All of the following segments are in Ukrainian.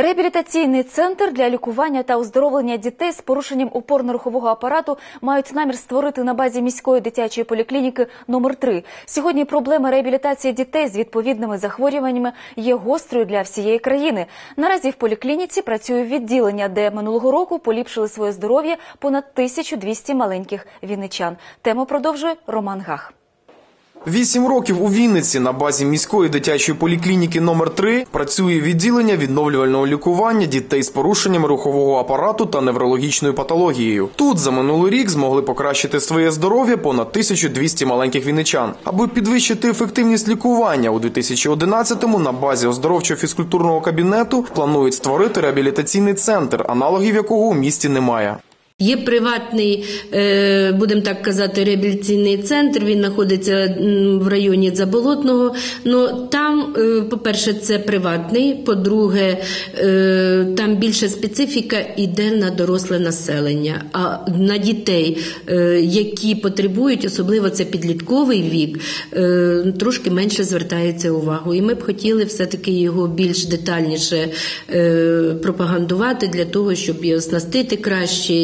Реабілітаційний центр для лікування та оздоровлення дітей з порушенням опорно-рухового апарату мають намір створити на базі міської дитячої поліклініки номер 3 Сьогодні проблема реабілітації дітей з відповідними захворюваннями є гострою для всієї країни. Наразі в поліклініці працює відділення, де минулого року поліпшили своє здоров'я понад 1200 маленьких вінничан. Тему продовжує Роман Гах. Вісім років у Вінниці на базі міської дитячої поліклініки номер 3 працює відділення відновлювального лікування дітей з порушенням рухового апарату та неврологічною патологією. Тут за минулий рік змогли покращити своє здоров'я понад 1200 маленьких вінничан. Аби підвищити ефективність лікування у 2011-му на базі оздоровчо-фізкультурного кабінету планують створити реабілітаційний центр, аналогів якого у місті немає. Є приватний, е, будемо так казати, реабілітаційний центр. Він знаходиться в районі Заболотного. Ну там, е, по-перше, це приватний. По-друге, е, там більше специфіка йде на доросле населення. А на дітей, які потребують, особливо це підлітковий вік, трошки менше звертається увагу. І ми б хотіли все-таки його більш детальніше пропагандувати для того, щоб його оснастити краще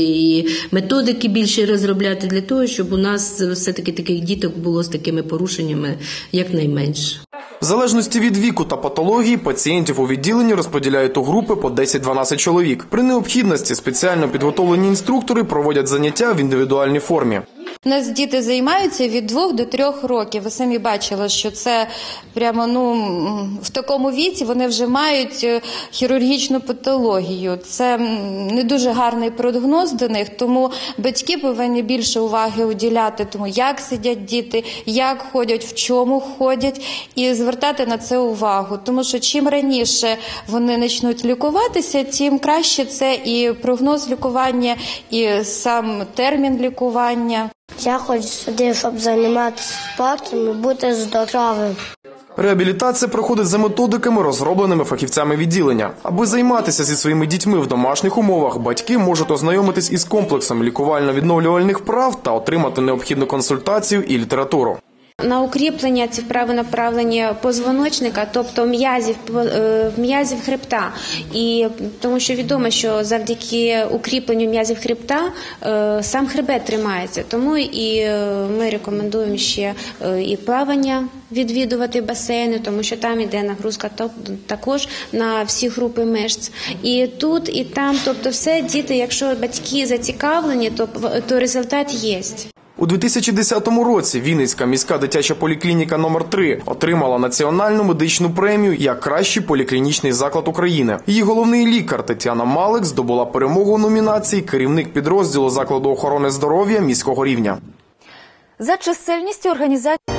методики більше розробляти для того, щоб у нас все-таки таких діток було з такими порушеннями якнайменше. В залежності від віку та патології пацієнтів у відділенні розподіляють у групи по 10-12 чоловік. При необхідності спеціально підготовлені інструктори проводять заняття в індивідуальній формі. У нас діти займаються від двох до трьох років. Ви самі бачили, що це прямо ну в такому віці вони вже мають е, хірургічну патологію. Це не дуже гарний прогноз до них, тому батьки повинні більше уваги уділяти тому, як сидять діти, як ходять, в чому ходять, і звертати на це увагу. Тому що чим раніше вони почнуть лікуватися, тим краще це і прогноз лікування, і сам термін лікування. Я хочу сюди, щоб займатися спортом і бути здоровим. Реабілітація проходить за методиками, розробленими фахівцями відділення. Аби займатися зі своїми дітьми в домашніх умовах, батьки можуть ознайомитись із комплексом лікувально-відновлювальних прав та отримати необхідну консультацію і літературу. На укріплення ці вправи направлені позвоночника, тобто м'язів е, м'язів хребта, і тому що відомо, що завдяки укріпленню м'язів хребта е, сам хребет тримається. Тому і е, ми рекомендуємо ще і плавання відвідувати басейни, тому що там іде нагрузка також на всі групи мишць. І тут, і там, тобто, все діти, якщо батьки зацікавлені, то то результат є. У 2010 році Вінницька міська дитяча поліклініка номер 3 отримала національну медичну премію як кращий поліклінічний заклад України. Її головний лікар Тетяна Малик здобула перемогу номінації керівник підрозділу закладу охорони здоров'я міського рівня. За чисельністю організації